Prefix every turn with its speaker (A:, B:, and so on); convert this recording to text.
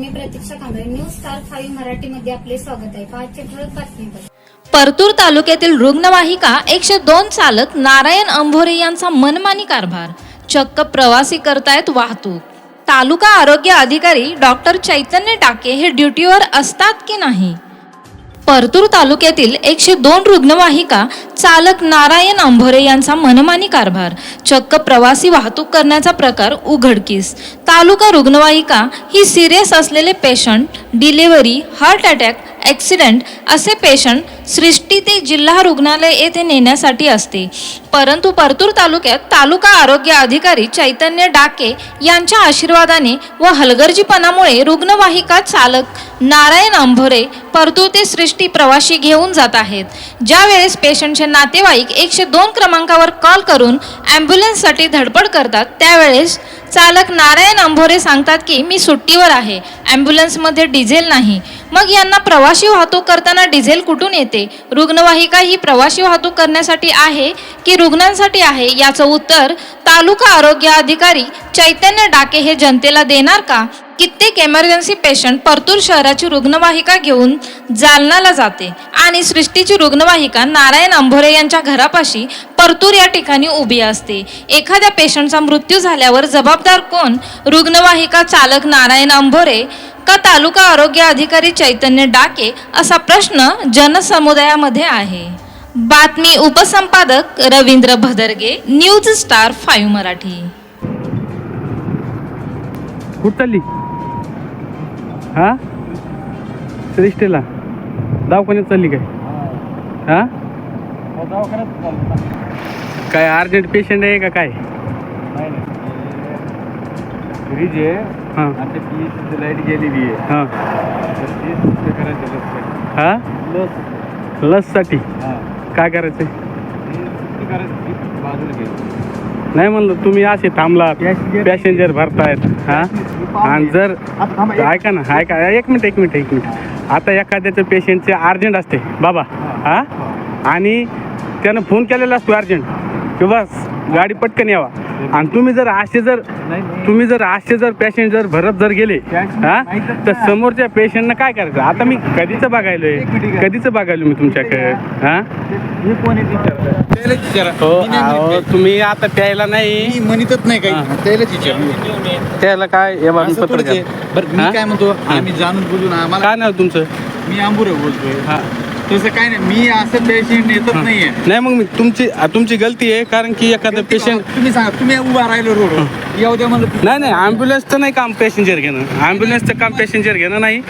A: मी Pratiksha Kamble news star five मराठीमध्ये आपले स्वागत आहे. पाचशे ठळक बातमीपत्र
B: परतूर तालुक्यातील रुग्णवाहिका एकशे दोन चालक नारायण अंभोरे यांचा मनमानी कारभार. चक्क प्रवासी करतायत वाहतूक. तालुका आरोग्य अधिकारी डॉक्टर चैतन्य टाके हे ड्युटीवर असतात की नाही? परतूर तालुक्यातील एकशे दोन रुग्णवाहिका चालक नारायण अंभोरे यांचा मनमानी कारभार चक्क प्रवासी वाहतूक करण्याचा प्रकार उघडकीस. तालुका रुग्णवाहिका ही सिरियस असलेले patient delivery heart attack accident असे पेशंट सृष्टी ते जिल्हा रुग्णालय येथे नेण्यासाठी असते. परंतु परतूर तालुक्यात तालुका आरोग्य अधिकारी चैतन्य डाके यांच्या आशीर्वादाने व हलगर्जीपणामुळे रुग्णवाहिका चालक नारायण अंभोरे परतूर ते सृष्टी प्रवाशी घेऊन जात आहेत. ज्या वेळेस पेशंटचे नातेवाईक एकशे दोन क्रमांकावर कॉल करून ॲम्ब्युलन्ससाठी धडपड करतात त्यावेळेस चालक नारायण अंभोरे सांगतात की मी सुट्टीवर आहे. ॲम्ब्युलन्समध्ये डिझेल नाही. मग यांना प्रवाशी वाहतूक करताना डिझेल कुठून येते? रुग्णवाहिका ही प्रवाशी वाहतूक करण्यासाठी आहे की रुग्णांसाठी आहे? याचं उत्तर तालुका आरोग्य अधिकारी चैतन्य डाके हे जनतेला देणार का? कित्येक एमर्जन्सी पेशंट परतूर शहराची रुग्णवाहिका घेऊन जालनाला जाते आणि सृष्टीची रुग्णवाहिका नारायण अंभोरे यांच्या घरापाशी परतूर या ठिकाणी उभी असते. एखाद्या पेशंटचा मृत्यू झाल्यावर जबाबदार कोण? रुग्णवाहिका चालक नारायण अंभोरे का तालुका आरोग्य अधिकारी चैतन्य डाके असा प्रश्न जनसमुदायामध्ये आहे. बातमी उपसंपादक Ravindra Bhadarge news star five Marathi.
C: कुठं चालली हा? श्रेष्ठीला. दवाखान्यात चालली काय? हा? काय अर्जंट पेशंट आहे का काय?
D: फ्रीज आहे.
C: हां.
D: आता ती लाइट गेलेली आहे.
C: हां.
D: तर ती सुट्ट करायचं लस
C: हा?
D: लस.
C: लससाठी?
D: हां.
C: काय करायचं
D: ती सुट्टी करायची ती बाजूला घ्यायची
C: नाही म्हणलं तुम्ही असे थांबला
D: Passenger-
C: पॅसेंजर भरतायत हा? आणि जर
D: आता थांबा, एक-
C: ऐका ना ऐका एक मिनिट एक मिनिट एक मिनिट. आता एखाद्याचं पेशंटचे अर्जंट असते बाबा हा. आणि त्यानं फोन केलेला असतो अर्जंट की बस गाडी पटकन यावा. आणि तुम्ही जर असे जर. तुम्ही जर असे जर पेशंट जर भरत जर गेले हा? तर. समोरच्या पेशंटनं काय करायचं? आता मी कधीच बघायलोय?
D: मिनिट.
C: कधीच बघायलो मी तुमच्याकडे? हा? हो तुम्ही आता प्यायला नाही.
D: मी म्हणतच नाही. काही. त्यालाच विचार
C: त्याला काय? हे हां?
D: काय म्हणतो. आम्ही जाणून बोलून आम्हाला
C: काय नाव तुमचं?
D: मी आंबुरे बोलतोय.
C: हा.
D: तसं काय नाही. मी असं पेशंट येतच नाहीये.
C: नाही मग मी तुमची तुमची गलती आहे कारण की एखादं पेशंट
D: तुम्ही सांगा तुम्ही उभा राहिलो रोड. येऊ द्या मला
C: नाही नाही ॲम्ब्युलन्सचं नाही काम पॅसेंजर घेणं. ॲम्ब्युलन्सचं काम पॅसेंजर घेणं नाही.